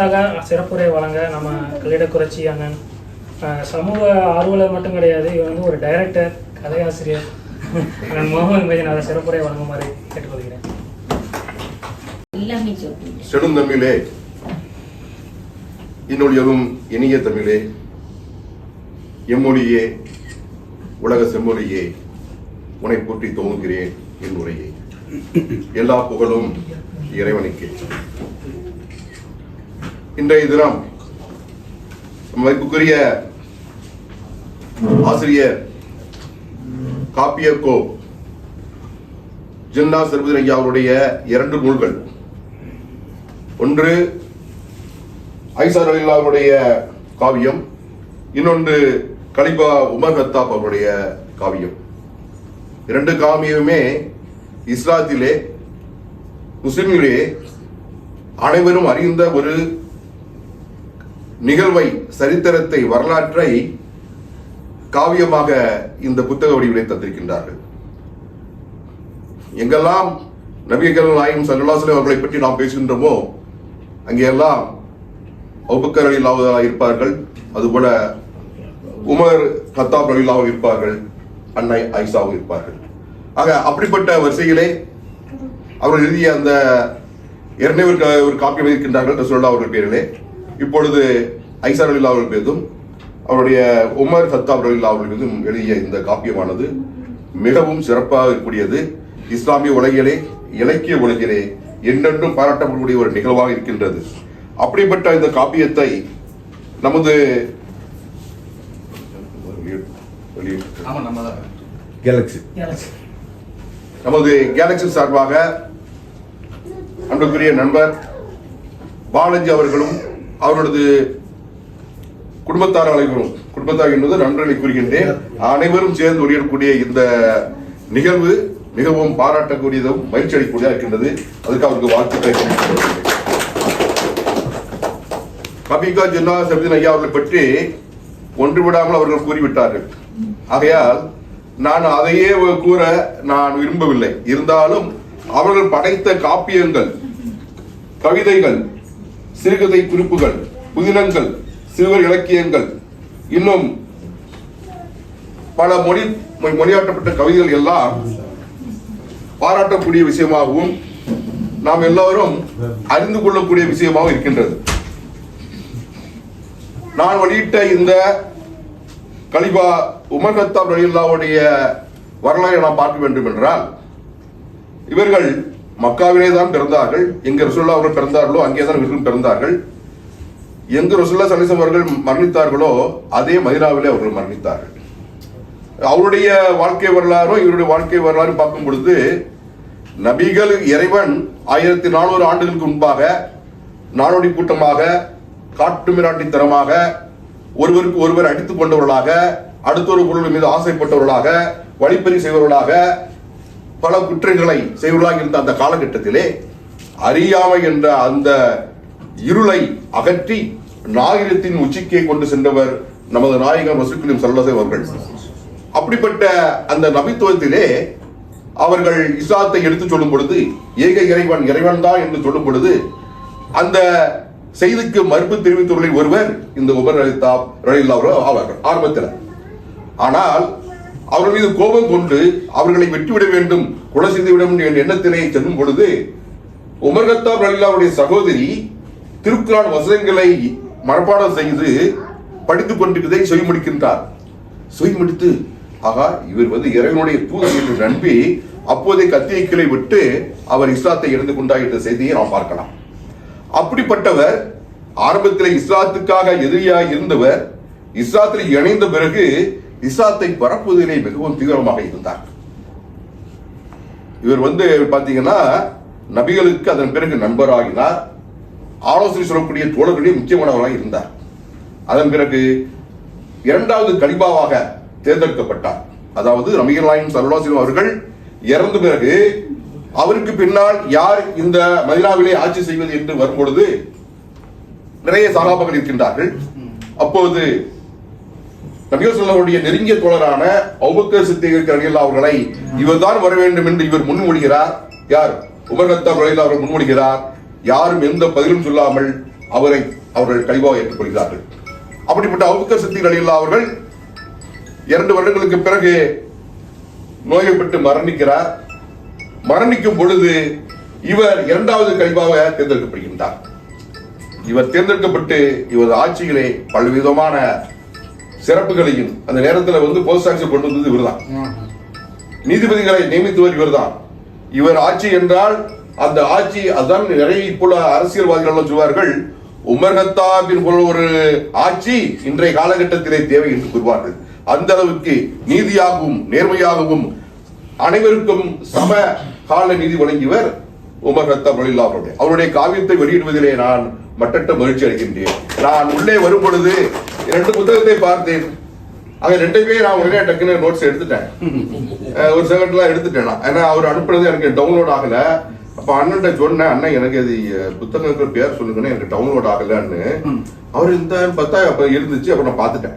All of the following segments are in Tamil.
அடுத்ததாக சிறப்புரை வழங்க நம்ம கல்லிடக்குறிச்சி அண்ணன் சமூக ஆர்வலர் மட்டும் கிடையாது இவர் வந்து ஒரு டைரக்டர் கதையாசிரியர் அண்ணன் முகமது மேஜனாக சிறப்புரை வழங்குமாறு கேட்டுக்கொள்கிறேன். செடுந்தமிழே இன்னொழியதும் இனிய தமிழே எம்மொழியே உலக செம்மொழியே உனை போற்றி துவங்குகிறேன் என் உரையே எல்லா புகழும் இறைவனுக்கே. இன்றைய தினம் மதிப்புக்குரிய ஆசிரியர் காப்பியக்கோ ஜின்னா சிறுபதி ஐயா அவருடைய இரண்டு நூல்கள். ஒன்று ஐசார் அலில்லாவுடைய காவியம் இன்னொன்று கலிபா உமர் ஹத்தாப் அவருடைய காவியம். இரண்டு காவியமுமே இஸ்லாத்திலே முஸ்லிம்களே அனைவரும் அறிந்த ஒரு நிகழ்வை சரித்திரத்தை வரலாற்றை காவியமாக இந்த புத்தக வடிவிலே தந்திருக்கின்றார்கள். எங்கெல்லாம் நபிகள் நாயும் சல்லாஸ்லம் அவர்களை பற்றி நாம் பேசுகின்றோமோ அங்கெல்லாம் அபுபக்கர் அலிலாவதாக இருப்பார்கள். அதுபோல உமர் கத்தாப் அலிலாவும் இருப்பார்கள். அன்னை ஐசாவும் இருப்பார்கள். ஆக அப்படிப்பட்ட வரிசையிலே அவர்கள் எழுதிய அந்த இரண்டே ஒரு கா- ஒரு காப்பி இருக்கின்றார்கள் ரசோல்லா அவர்கள் பேரிலே. இப்பொழுது ஐசார் அலிலா அவர்கள் பேரும் அவருடைய உமர் கத்தாப் அலிலா அவர்கள் மீதும் எழுதிய இந்த காப்பியமானது மிகவும் சிறப்பாக இருக்கக்கூடியது. இஸ்லாமிய உலகிலே இலக்கிய உலகிலே என்றென்றும் பாராட்டப்படக்கூடிய ஒரு நிகழ்வாக இருக்கின்றது. அப்படிப்பட்ட இந்த காப்பியத்தை நமது வெளியிட்டு ஆமா நம்ம தான். கேலக்ஸி நமது கேலக்சி சார்பாக அன்புக்குரிய நண்பர் பாலாஜி அவர்களும் அவரது குடும்பத்தார் அனைவரும் குடும்பத்தார் என்பது நன்றனை கூறுகின்றேன். அனைவரும் சேர்ந்து வெளியிடக்கூடிய இந்த நிகழ்வு மிகவும் பாராட்டக்கூடியதும் மகிழ்ச்சி அளிக்கூடியதாக இருக்கின்றது. அதுக்கு அவருக்கு வாழ்த்துக்களை கபிகா ஜின்னா சபிதின் ஐயா அவர்களை பற்றி ஒன்றுவிடாமல் அவர்கள் கூறிவிட்டார்கள். ஆகையால் நான் அதையே கூற நான் விரும்பவில்லை. இருந்தாலும் அவர்கள் படைத்த காப்பியங்கள் கவிதைகள் சிறுகதை குறிப்புகள் புதினங்கள் சிறுவர் இலக்கியங்கள். இன்னும் பல மொழி மொழியாற்றப்பட்ட கவிதைகள் எல்லாம் பாராட்டக்கூடிய விஷயமாகவும் நாம் எல்லோரும் அறிந்து கொள்ளக்கூடிய விஷயமாகவும் இருக்கின்றது. நான் வெளியிட்ட இந்த கலிபா உமர் கத்தாப் ரலியல்லாஹுடைய வரலாறை நாம் பார்க்க வேண்டும் என்றால் இவர்கள் மக்காவிலே தான் பிறந்தார்கள். எங்க ரசுல்லா அவர்கள் பிறந்தார்களோ அங்கே தான் இவர்களும் பிறந்தார்கள். எங்கு ரசுல்லா சலிசம் அவர்கள் மரணித்தார்களோ அதே மதினாவிலே அவர்கள் மரணித்தார்கள். அவருடைய வாழ்க்கை வரலாறும் இவருடைய வாழ்க்கை வரலாறும் பார்க்கும் பொழுது நபிகள் இறைவன் ஆயிரத்தி நானூறு ஆண்டுகளுக்கு முன்பாக நாடோடி கூட்டமாக காட்டு மிராண்டித்தனமாக ஒருவருக்கு ஒருவர் அடித்துக் கொண்டவர்களாக அடுத்தொரு பொருள் மீது ஆசைப்பட்டவர்களாக வழிப்பறி செய்வர்களாக பல குற்றங்களை செய்வர்களாக இருந்த அந்த காலகட்டத்திலே அறியாமை என்ற அந்த இருளை அகற்றி நாகரிகத்தின் உச்சிக்கே கொண்டு சென்றவர் நமது நாயகர் வசுக்கலிம் சல்லசை அவர்கள். அப்படிப்பட்ட அந்த நபித்துவத்திலே அவர்கள் இஸ்லாத்தை எடுத்துச் சொல்லும் பொழுது ஏக இறைவன் இறைவன் தான் என்று சொல்லும் பொழுது அந்த செய்திக்கு மறுப்பு தெரிவித்தவர்களில் ஒருவர் இந்த உபர் அலிதாப் ரலில்லா அவர்கள் ஆவார்கள் ஆரம்பத்தில். ஆனால் அவர்கள் மீது கோபம் கொண்டு அவர்களை வெட்டிவிட வேண்டும் கொலை செய்து விட வேண்டும் என்ற எண்ணத்தினை செல்லும் பொழுது உமர் கத்தாப் சகோதரி திருக்குறான் வசனங்களை மனப்பாடம் செய்து படித்துக் கொண்டிருப்பதை சொல்லி முடிக்கின்றார். சொல்லி முடித்து ஆகா இவர் வந்து இறைவனுடைய தூதர் என்று நம்பி அப்போதே கத்தியை கீழே விட்டு அவர் இஸ்லாத்தை எடுத்து கொண்டார் என்ற செய்தியை நாம் பார்க்கலாம். அப்படிப்பட்டவர் ஆரம்பத்தில் இஸ்லாத்துக்காக எதிரியாக இருந்தவர் இஸ்லாத்தில் இணைந்த பிறகு இஸ்லாத்தை பரப்புவதிலே மிகவும் தீவிரமாக இருந்தார். இவர் வந்து பார்த்தீங்கன்னா நபிகளுக்கு அதன் பிறகு நண்பராகினார். ஆலோசனை சொல்லக்கூடிய தோழர்களே முக்கியமானவராக இருந்தார். அதன் பிறகு இரண்டாவது கலிபாவாக தேர்ந்தெடுக்கப்பட்டார். அதாவது நபிகள் நாயகம் சல்லாசிலம் அவர்கள் இறந்த பிறகு அவருக்கு பின்னால் யார் இந்த மதினாவிலே ஆட்சி செய்வது என்று வரும்பொழுது நிறைய சகாபாக்கள் இருக்கின்றார்கள். அப்போது நபிகள் சொல்லக்கூடிய நெருங்கிய தோழரான அவுபக்கர் சித்திகர் ரலியல்லாஹு அவர்களை இவர்தான் வர வேண்டும் என்று இவர் முன்மொழிகிறார். யார்? உமர் கத்தாப் அவர் அவர்கள் முன்மொழிகிறார். யாரும் எந்த பதிலும் சொல்லாமல் அவரை அவர்கள் கழிவாக ஏற்றுக்கொள்கிறார்கள் அப்படிப்பட்ட அவுக்க சித்தி அலில்லா அவர்கள் இரண்டு வருடங்களுக்கு பிறகு நோய்பட்டு மரணிக்கிறார். மரணிக்கும் பொழுது இவர் இரண்டாவது கழிவாக தேர்ந்தெடுக்கப்படுகின்றார். இவர் தேர்ந்தெடுக்கப்பட்டு இவர் ஆட்சியிலே பல்விதமான சிறப்புகளையும் அந்த நேரத்தில் வந்து போஸ்ட் ஆஃபீஸ் கொண்டு வந்தது இவர்தான். நீதிபதிகளை நியமித்தவர் இவர்தான். இவர் ஆட்சி என்றால் அந்த ஆட்சி அதான் நிறைய இப்போ அரசியல்வாதிகள் சொல்வார்கள் உமர் ஹத்தாபின் போல ஒரு ஆட்சி இன்றைய காலகட்டத்திலே தேவை என்று கூறுவார்கள். அந்த அளவுக்கு நீதியாகவும் நேர்மையாகவும் அனைவருக்கும் சம கால நீதி வழங்கியவர் உமர் ஹத்தாப் ரலியல்லாஹு அவருடைய காவியத்தை வெளியிடுவதிலே நான் மட்டற்ற மகிழ்ச்சி அடைகின்றேன். நான் உள்ளே வரும் பொழுது இரண்டு புத்தகத்தை பார்த்தேன். அங்க ரெண்டுமே நான் உடனே டக்குன்னு நோட்ஸ் எடுத்துட்டேன். ஒரு செகண்ட்லாம் எடுத்துட்டேன் நான். ஏன்னா அவர் அனுப்புனது எனக்கு டவுன்லோட் ஆகல. அப்ப அண்ணன்ட்ட சொன்னேன் அண்ணன் எனக்கு அது புத்தகங்கள் பேர் சொல்லுங்கன்னு எனக்கு டவுன்லோட் ஆகலன்னு. அவர் இந்த பார்த்தா அப்ப இருந்துச்சு. அப்ப நான் பார்த்துட்டேன்.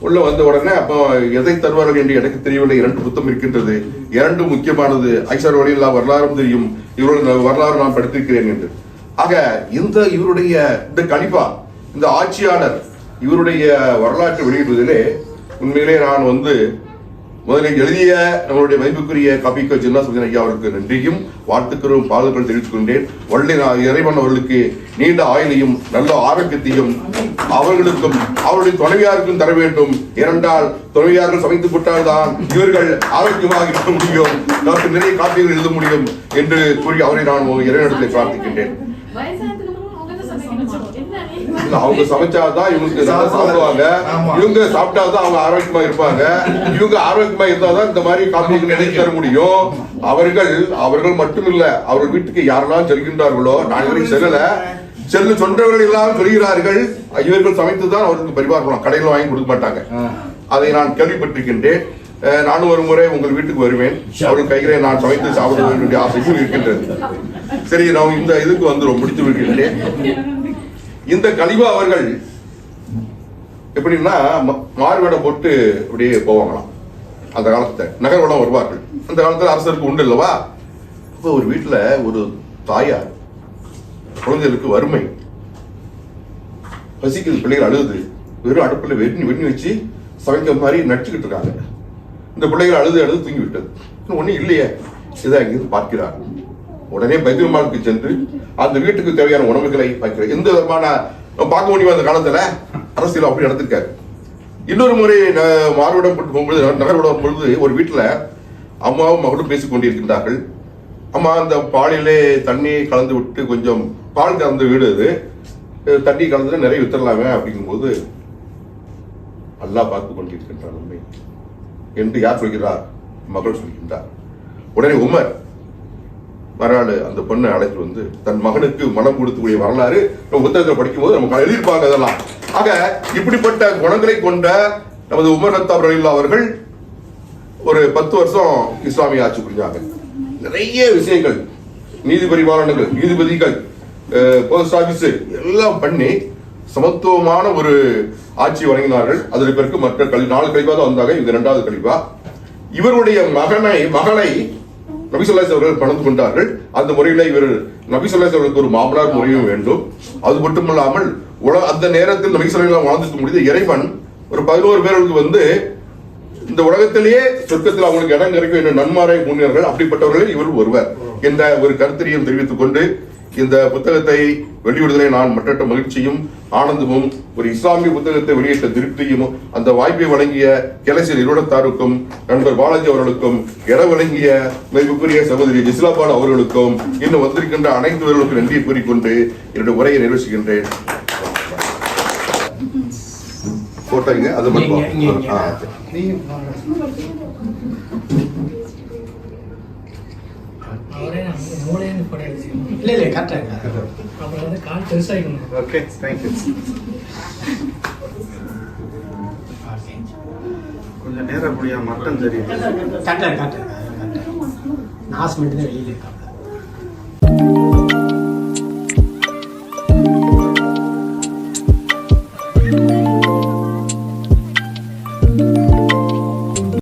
உள்ள வந்த உடனே அப்போ எதை தருவார்கள் என்று எனக்கு தெரியவில்லை. இரண்டு புத்தகம் இருக்கின்றது. இரண்டும் முக்கியமானது. ஐசார் வழியில்லா வரலாறும் தெரியும். இவருடைய வரலாறு நான் படித்திருக்கிறேன் என்று. ஆக இந்த இவருடைய இந்த கணிப்பா இந்த ஆட்சியாளர் இவருடைய வரலாற்றை வெளியிடுவதிலே உண்மையிலே நான் வந்து முதலில் எழுதிய நம்மளுடைய மதிப்புக்குரிய காப்பிக்கோ ஜில்லா சுதன் ஐயா அவருக்கு நன்றியும் வாழ்த்துக்களும் பாதுகாப்பு தெரிவித்துக் கொண்டேன் வள்ளி நான் இறைவன் அவர்களுக்கு நீண்ட ஆயுளையும் நல்ல ஆரோக்கியத்தையும் அவர்களுக்கும் அவருடைய துணைவியாருக்கும் தர வேண்டும். இரண்டால் துணைவியார்கள் சமைத்து விட்டால்தான் இவர்கள் ஆரோக்கியமாக இருக்க முடியும். நமக்கு நிறைய காப்பியங்கள் எழுத முடியும் என்று கூறி அவரை நான் இறைவனிடத்தை பிரார்த்திக்கின்றேன். அவங்க சமைச்சாதான் இவங்களுக்கு சாப்பிடுவாங்க. இவங்க சாப்பிட்டாதான் அவங்க ஆரோக்கியமா இருப்பாங்க. இவங்க ஆரோக்கியமா இருந்தாதான் இந்த மாதிரி காப்பீடு நினைத்து தர முடியும். அவர்கள் அவர்கள் மட்டும் இல்ல அவர்கள் வீட்டுக்கு யாரெல்லாம் செல்கின்றார்களோ நான் இதுவரை செல்லல. செல்லு சொன்னவர்கள் எல்லாம் சொல்கிறார்கள். இவர்கள் சமைத்துதான் அவருக்கு பரிமாறலாம் கடையில் வாங்கி கொடுக்க மாட்டாங்க. அதை நான் கேள்விப்பட்டிருக்கின்றேன். நானும் ஒரு முறை உங்கள் வீட்டுக்கு வருவேன். அவர்கள் கைகளை நான் சமைத்து சாப்பிட வேண்டிய ஆசையும் இருக்கின்றது. சரி நான் இந்த இதுக்கு வந்து முடித்து விடுகிறேன். இந்த கலிவா அவர்கள் எப்படின்னா ம- போட்டு அப்படியே போவாங்களாம். அந்த காலத்துல நகர்வடம் வருவார்கள். அந்த காலத்துல அரசருக்கு உண்டு இல்லவா இப்போ ஒரு வீட்டுல ஒரு தாயார் குழந்தைகளுக்கு வறுமை. பசிக்குது பிள்ளைகள் அழுது வெறும் அடுப்புல வெண்ணி வெண்ணி வச்சு சமைக்க மாதிரி நடிச்சுக்கிட்டு இருக்காங்க. இந்த பிள்ளைகள் அழுது அழுது தூங்கி விட்டது இன்னும் ஒண்ணும் இல்லையே. இதை அங்கிருந்து பார்க்கிறார்கள். உடனே பைத்தியமாளுக்கு சென்று அந்த வீட்டுக்கு தேவையான உணவுகளை வைக்கிறார் எந்த விதமான பார்க்க முடியும் அந்த காலத்துல அரசியல் அப்படி நடந்திருக்காரு. இன்னொரு முறை மாறுவிடம் போட்டு போகும்போது நகர்விடம் பொழுது ஒரு வீட்டுல அம்மாவும் மகளும் பேசிக் கொண்டிருக்கின்றார்கள். அம்மா அந்த பாலிலே தண்ணி கலந்து விட்டு கொஞ்சம் பால் கலந்து வீடு அது. தண்ணி கலந்து நிறைய வித்தரலாமே அப்படிங்கும்போது நல்லா பார்த்து கொண்டிருக்கின்றார் உண்மை. என்று யார் சொல்கிறார்? மகள் சொல்கின்றார். உடனே உமர் மறுநாள் அந்த பொண்ணை அழைத்து வந்து தன் மகனுக்கு மனம் கொடுத்துக்கூடிய வரலாறு நம்ம புத்தகத்தில் படிக்கும்போது நம்ம எழுதியிருப்பாங்க அதெல்லாம் ஆக இப்படிப்பட்ட குணங்களை கொண்ட நமது உமர் நத்தாப் ரலில்லா அவர்கள் ஒரு பத்து வருஷம் இஸ்லாமிய ஆட்சி புரிஞ்சாங்க. நிறைய விஷயங்கள் நீதி பரிபாலனங்கள் நீதிபதிகள் போஸ்ட் ஆஃபீஸ் எல்லாம் பண்ணி சமத்துவமான ஒரு ஆட்சி வழங்கினார்கள். அதற்கு பிறகு மற்ற கல்வி நாலு கழிவா தான் வந்தாங்க இந்த இரண்டாவது கழிவா இவருடைய மகனை மகளை நபிசுல்லாஸ் அவர்கள் கலந்து கொண்டார்கள். அந்த முறையில இவர் நபிசுல்லாஸ் அவர்களுக்கு ஒரு மாமனார் முறையும் வேண்டும். அது மட்டுமல்லாமல் உல அந்த நேரத்தில் நபிசுல்லாம் வாழ்ந்துக்க முடிந்த இறைவன் ஒரு பதினோரு பேர்களுக்கு வந்து இந்த உலகத்திலேயே சொர்க்கத்தில் அவங்களுக்கு இடம் கிடைக்கும் என்ற நன்மாரை முன்னேர்கள் அப்படிப்பட்டவர்களில் இவர் ஒருவர் என்ற ஒரு கருத்தறியும் தெரிவித்துக் கொண்டு இந்த புத்தகத்தை வெளியிடுதலை நான் மற்றற்ற மகிழ்ச்சியும் ஆனந்தமும் ஒரு இஸ்லாமிய புத்தகத்தை வெளியிட்ட திருப்தியும் அந்த வாய்ப்பை வழங்கிய கெலசி நிறுவனத்தாருக்கும் நண்பர் பாலாஜி அவர்களுக்கும் இட வழங்கிய மதிப்புக்குரிய சகோதரி ஜிஸ்லாபான் அவர்களுக்கும் இன்னும் வந்திருக்கின்ற அனைத்து நன்றியை கூறிக்கொண்டு என்னுடைய உரையை நிறைவேற்றுகின்றேன் போட்டோங்க அது மட்டும். அவரே இல்ல இல்ல கரெக்டாங்க. அப்புறம் வந்து கால் பெருசாகிக்கணும் ஓகே தேங்க்யூ கொஞ்சம் நேரம் அப்படியா மட்டன் தெரியும் கரெக்டாக கரெக்டாங்க கரெக்டாக நாஸ் மட்டும் தான் வெளியில இருக்காங்க